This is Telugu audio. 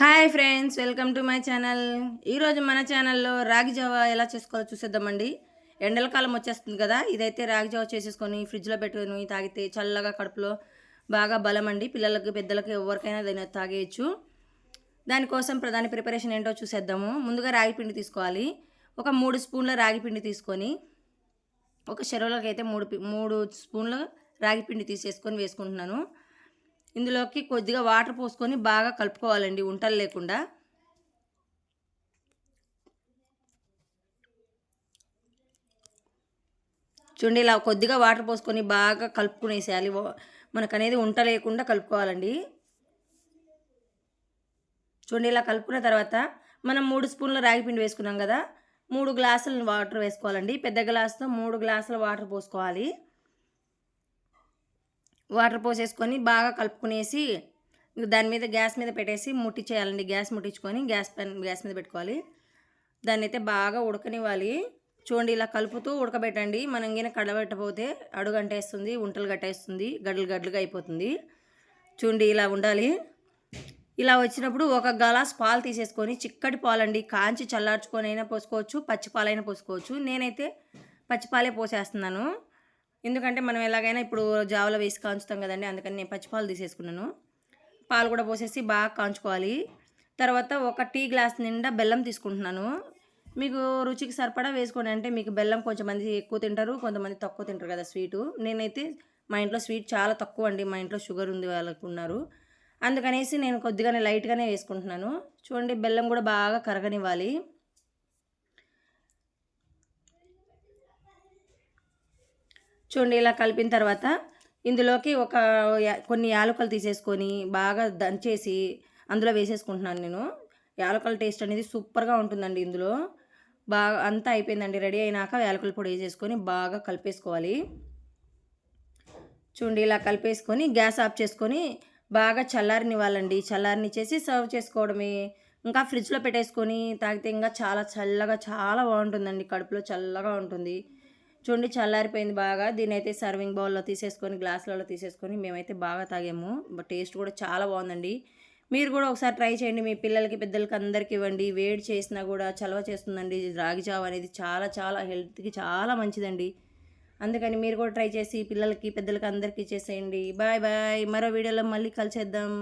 Hi friends welcome to my channel. ఈరోజు మన ఛానల్లో రాగి జావ ఎలా చేసుకోవాలో చూసేద్దామండి. ఎండల కాలం వచ్చేస్తుంది కదా ఇదైతే రాగి జావ చేసేసుకొని ఫ్రిడ్జ్లో పెట్టుకొని తాగితే చల్లగా కడుపులో బాగా బలం అండి పిల్లలకి పెద్దలకి ఎవరికైనా దాన్ని తాగేయచ్చు. దానికోసం ప్రధాన ప్రిపరేషన్ ఏంటో చూసేద్దాము. ముందుగా రాగి పిండి తీసుకోవాలి. ఒక మూడు స్పూన్ల రాగి పిండి తీసుకొని ఒక చెరువులోకి అయితే మూడు మూడు స్పూన్ల రాగి పిండి తీసేసుకొని వేసుకుంటున్నాను. ఇందులోకి కొద్దిగా వాటర్ పోసుకొని బాగా కలుపుకోవాలండి ఉంటలు లేకుండా. చూడండి ఇలా కొద్దిగా వాటర్ పోసుకొని బాగా కలుపుకునేసేయాలి. మనకనేది ఉంట లేకుండా కలుపుకోవాలండి. చూడండి ఇలా కలుపుకున్న తర్వాత మనం మూడు స్పూన్ల రాగి పిండి వేసుకున్నాం కదా మూడు గ్లాసులు వాటర్ వేసుకోవాలండి. పెద్ద గ్లాసుతో మూడు గ్లాసుల వాటర్ పోసుకోవాలి. వాటర్ పోసేసుకొని బాగా కలుపుకునేసి దాని మీద గ్యాస్ మీద పెట్టేసి ముట్టించేయాలండి గ్యాస్ ముట్టించుకొని గ్యాస్ పెన్ గ్యాస్ మీద పెట్టుకోవాలి. దాన్ని అయితే బాగా ఉడకనివ్వాలి. చూడండి ఇలా కలుపుతూ ఉడకబెట్టండి. మనం గిన కడబెట్టకపోతే అడుగు అంటేస్తుంది ఉంటలు గట్టేస్తుంది గడ్డలు గడ్డలుగా అయిపోతుంది. చూడండి ఇలా ఉండాలి. ఇలా వచ్చినప్పుడు ఒక గ్లాస్ పాలు తీసేసుకొని చిక్కటి పాలండి. కాంచి చల్లార్చుకొని అయినా పోసుకోవచ్చు పచ్చి పాలైనా పోసుకోవచ్చు. నేనైతే పచ్చిపాలే పోసేస్తున్నాను. ఎందుకంటే మనం ఎలాగైనా ఇప్పుడు జావలో వేసి కాంచుతాం కదండి అందుకని నేను పచ్చి పాలు తీసేసుకున్నాను. పాలు కూడా పోసేసి బాగా కాంచుకోవాలి. తర్వాత ఒక టీ గ్లాస్ నిండా బెల్లం తీసుకుంటున్నాను. మీకు రుచికి సరిపడా వేసుకోండి. అంటే మీకు బెల్లం కొంచెం మంది ఎక్కువ తింటారు కొంతమంది తక్కువ తింటారు కదా స్వీటు. నేనైతే మా ఇంట్లో స్వీట్ చాలా తక్కువ అండి మా ఇంట్లో షుగర్ ఉంది వాళ్ళకు ఉన్నారు. అందుకనేసి నేను కొద్దిగానే లైట్గానే వేసుకుంటున్నాను. చూడండి బెల్లం కూడా బాగా కరగనివ్వాలి. చూడండి ఇలా కలిపిన తర్వాత ఇందులోకి ఒక కొన్ని యాలకులు తీసేసుకొని బాగా దంచేసి అందులో వేసేసుకుంటున్నాను నేను. యాలకుల టేస్ట్ అనేది సూపర్గా ఉంటుందండి ఇందులో. బాగా అంతా అయిపోయిందండి. రెడీ అయినాక యాలకుల పొడి వేసేసుకొని బాగా కలిపేసుకోవాలి. చూడండి ఇలా కలిపేసుకొని గ్యాస్ ఆఫ్ చేసుకొని బాగా చల్లారనివ్వాలండి. చల్లారనిచ్చేసి సర్వ్ చేసుకోవడమే. ఇంకా ఫ్రిడ్జ్లో పెట్టేసుకొని తాగితే ఇంకా చాలా చల్లగా చాలా బాగుంటుందండి. కడుపులో చల్లగా ఉంటుంది. చూడండి చల్లారిపోయింది బాగా. దీని అయితే సర్వింగ్ బౌల్లో తీసేసుకొని గ్లాసులలో తీసేసుకొని మేమైతే బాగా తాగాము. టేస్ట్ కూడా చాలా బాగుందండి. మీరు కూడా ఒకసారి ట్రై చేయండి. మీ పిల్లలకి పెద్దలకి అందరికి ఇవ్వండి. వేడి చేసినా కూడా చలవ చేస్తుందండి. రాగి జావ అనేది చాలా చాలా హెల్త్కి చాలా మంచిదండి. అందుకని మీరు కూడా ట్రై చేసి పిల్లలకి పెద్దలకి అందరికీ చేసేయండి. Bye bye. మరో వీడియోలో మళ్ళీ కలిసేద్దాం.